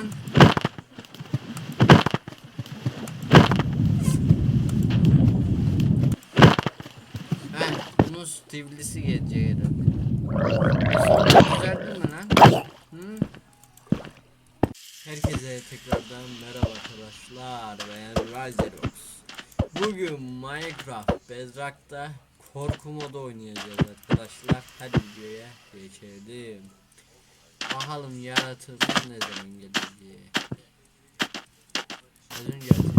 lan. Heh, bunun Steve'lisi gelecek herhalde. Mi lan? Hı? Herkese tekrardan merhaba arkadaşlar. Ben Riserox. Bugün Minecraft Bedrock'ta korku modu oynayacağız arkadaşlar. Hadi videoya geçelim. Bakalım yaratığımız ne zaman gelir diye. Az önce.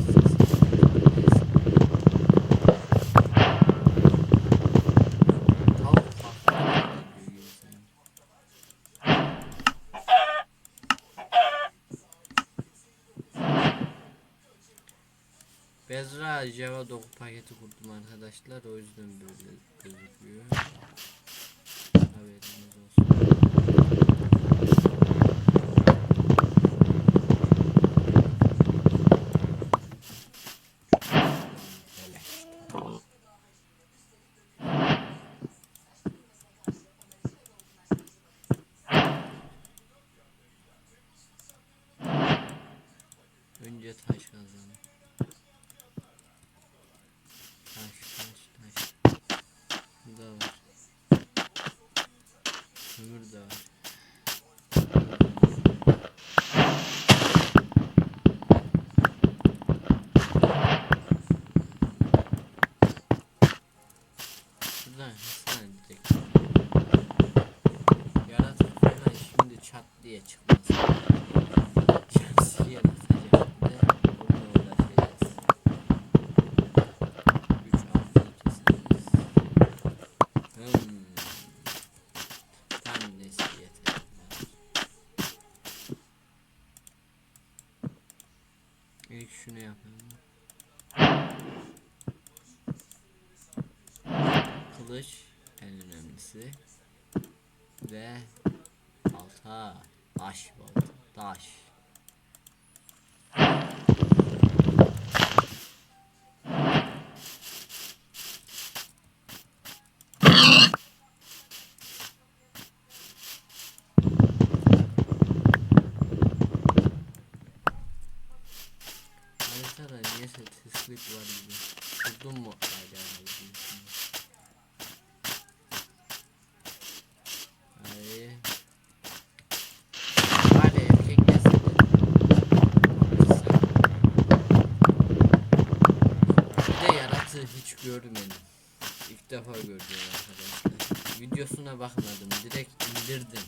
Bezra Java 9 paketi kurdum arkadaşlar o yüzden böyle gözüküyor. Haberiniz olsun. Hiç görmedim. İlk defa gördüm arkadaşlar. Videosuna bakmadım. Direkt indirdim.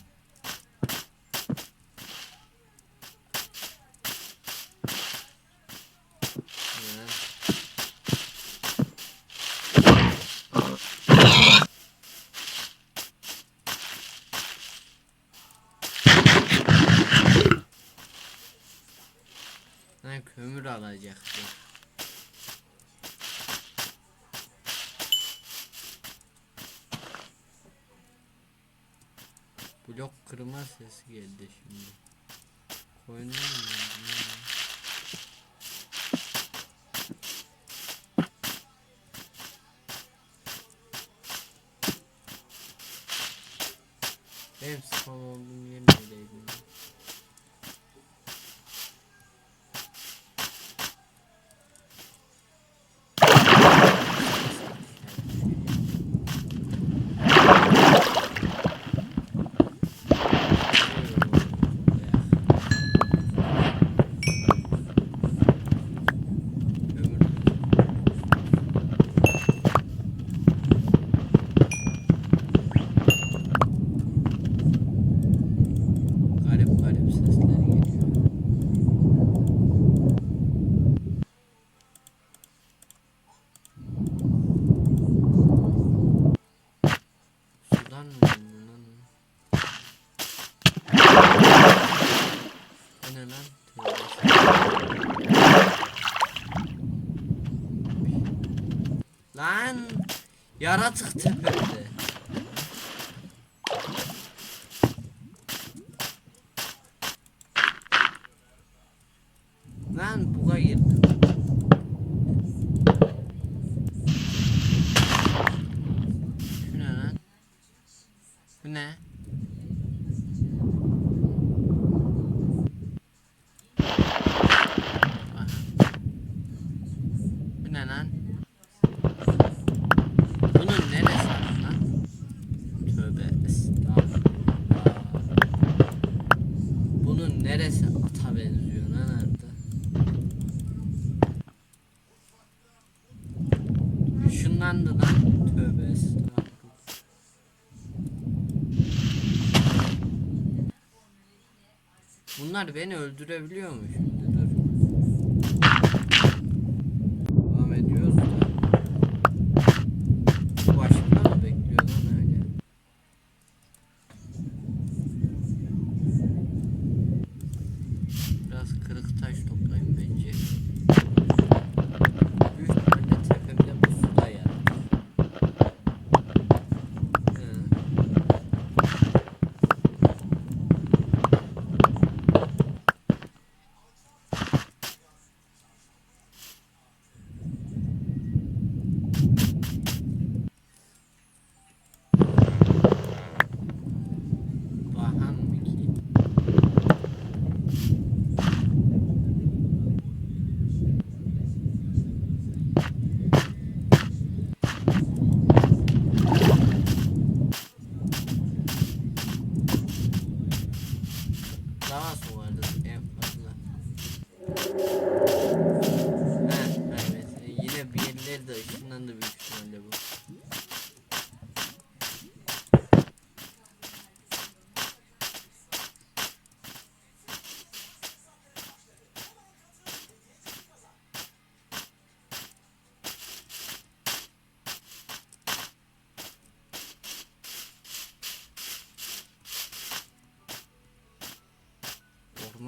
Kömür alacaktım. Blok kırma sesi geldi şimdi. Koyundan mı? Benim spam olduğum yaratık tepemde. Lan buga girdim. Şu ne lan? Bu ne? Yandı lan. Tövbe estağfurullah. Bunlar beni öldürebiliyor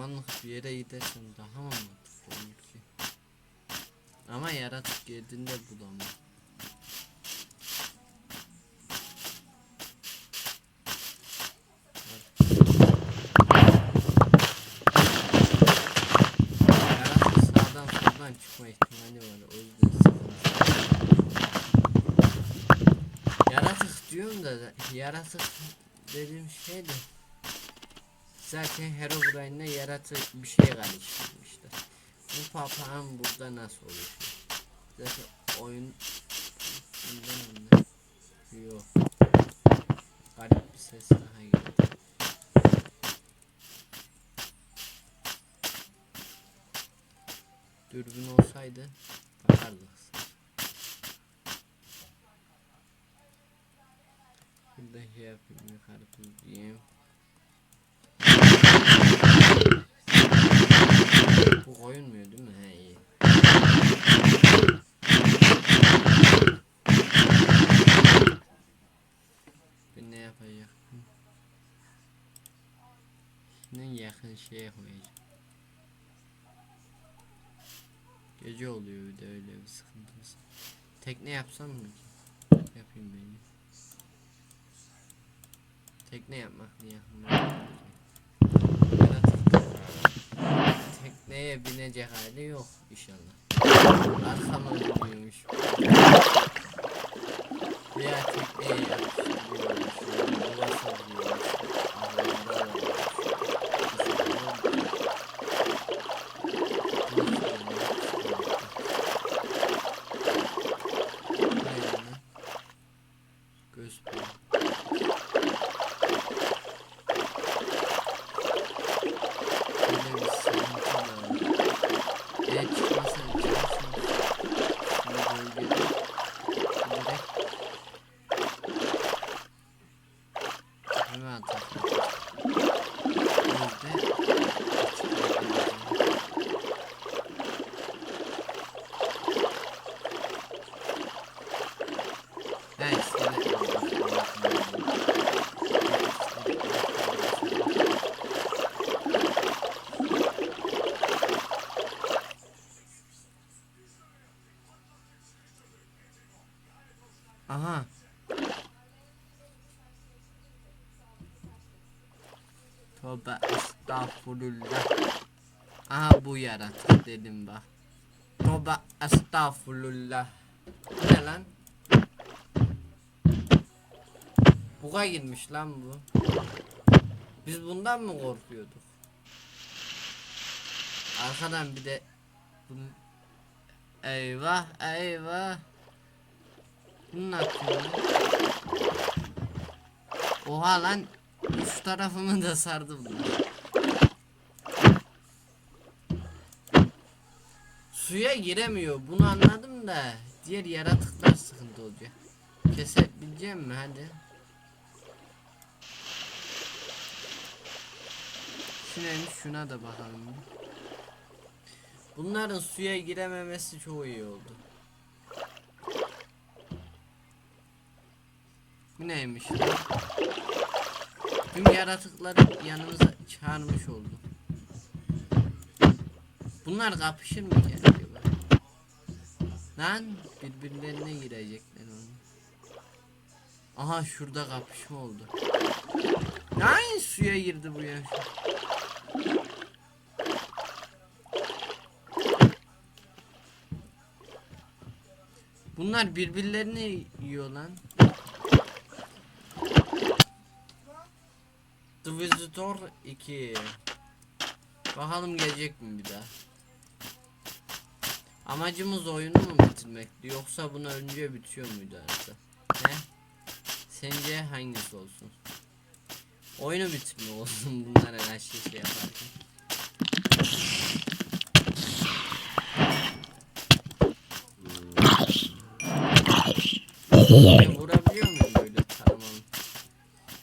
Ormanlık bir yere gidersen daha mı mantıklı olur ki? Ama yaratık geldiğinde bulamam. Çıkma ihtimali var. O yüzden sıkıntı. Yaratık diyorum da yaratık dediğim şey de Zaten Herobrine'le yaratık bir şey karıştırmışlar. Bu papağan burada nasıl oluşuyor? Zaten oyun bundan? Yok. Garip bir ses daha geldi. Dürbün olsaydı bakardık. Burada şey yapayım yukarı diyeyim. Bu koyulmuyor değil mi? He iyi. Ben ne yapacağım? Şimdi yakın şeye koyacağım. Gece oluyor bir de öyle bir sıkıntımız. Tekne yapsam mı? Yapayım beni. Tekne yapmak niye? Tekneye binecek hali yok inşallah. Arkama dönüyormuş. Ya tekneye yapıştırıyormuş. Yuvası diyormuş. Ahırda varmış. Göz bağı. Böyle bir sıkıntı var. Evet çıkmasın çıkmasın. Şimdi bölgede direkt hemen atalım. Bizde Evet, Aha. Tövbe estağfurullah. Aha bu yaratık dedim bak. Tövbe estağfurullah. Ne lan? Buga girmiş lan bu. Biz bundan mı korkuyorduk? Arkadan bir de bunun... Eyvah eyvah. Bunu ne yapıyor? lan? Oha lan. Üç tarafımı da sardı bunlar. Suya giremiyor. Bunu anladım da Diğer yaratıklar sıkıntı olacak. Kesebileceğim mi hadi? Şu neymiş şuna da bakalım. Bunların suya girememesi çok iyi oldu. Bu neymiş? Tüm yaratıkları yanımıza çağırmış olduk. Bunlar kapışır mı ki? Lan birbirlerine girecekler onu. Aha şurada kapışma oldu. Lan suya girdi bu ya. Bunlar birbirlerini yiyor lan. The Visitor 2 Bakalım gelecek mi bir daha Amacımız oyunu mu bitirmekti yoksa bunu önce bitiyor muydu arada? He? Sence hangisi olsun? Oyunu bitirme olsun bunlara her şey şey yaparken. Vurabiliyor muyum böyle taramalı?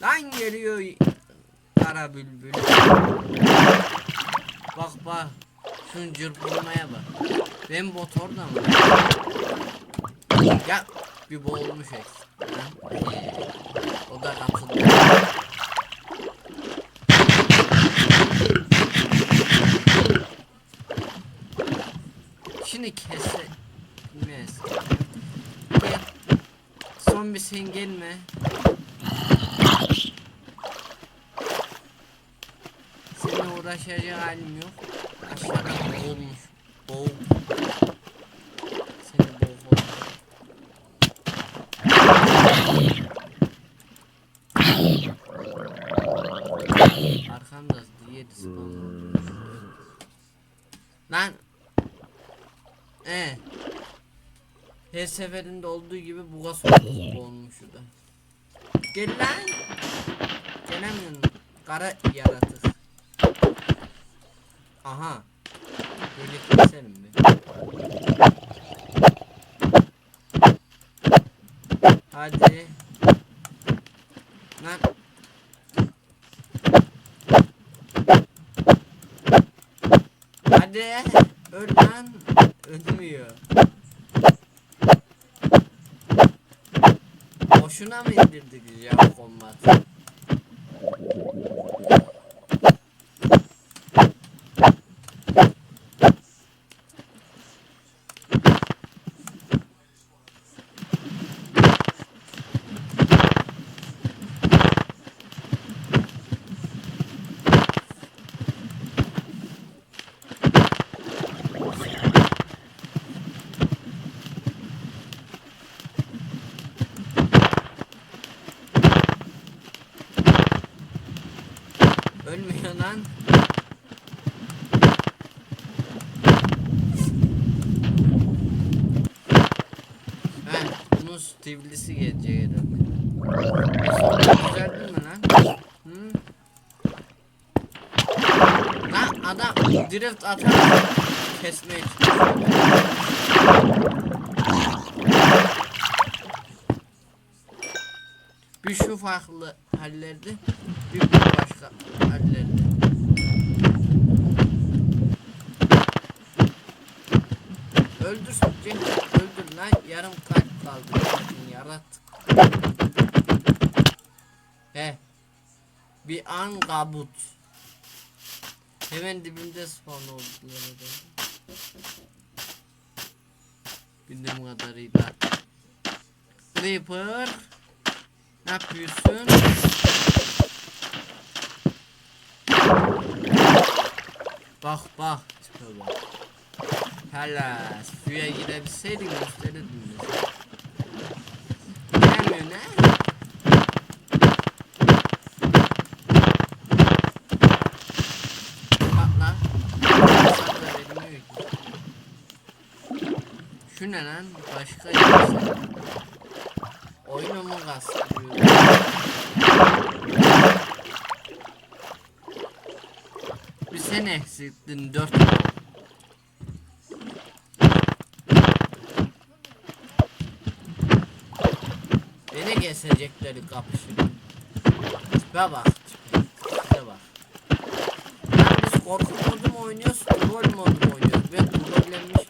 Lan geliyor kara bülbül. Bak bak. Şunun cırpılmaya bak. Ben motor da mı? Ya bir boğulmuş eksik. O da katıldı. Şimdi kese bilmez. Gel. Son bir sen gelme. Seninle uğraşacak halim yok. Diye spawn. Lan. E. Her seferinde olduğu gibi buga soktu olmuş da. Gel lan. Gelemiyorum. Kara yaratık. Aha. Böyle keselim bir. Hadi. Lan. Hadi. Öl lan. Ölmüyor. Boşuna mı indirdik ya kombat? Ölmüyor lan. He, Steve'lisi gelecek herhalde. Düzeldin mi lan? Hı? Lan adam drift atar kesmeye. Bir şu farklı hallerde, bir bu başka hallerde. Öldür Cenk, öldür lan yarım kalp kaldı. Yarat. He. Bir an kabut. Hemen dibimde spawn adam. Bildiğim kadarıyla. Creeper. Ne yapıyorsun? Bak bak. Tipe bak. Hala suya girebilseydin gösterirdin Döner. Patla. Şu ne lan? Başka yerse. Oyunu mu kastırıyor? Bir sen eksiktin 4 Nereye geçecekleri kapışıyor. Tipe bak tipe. Bak. Yani biz korku modu mu oynuyoruz? Troll modu mu oynuyoruz? Ve trollenmiş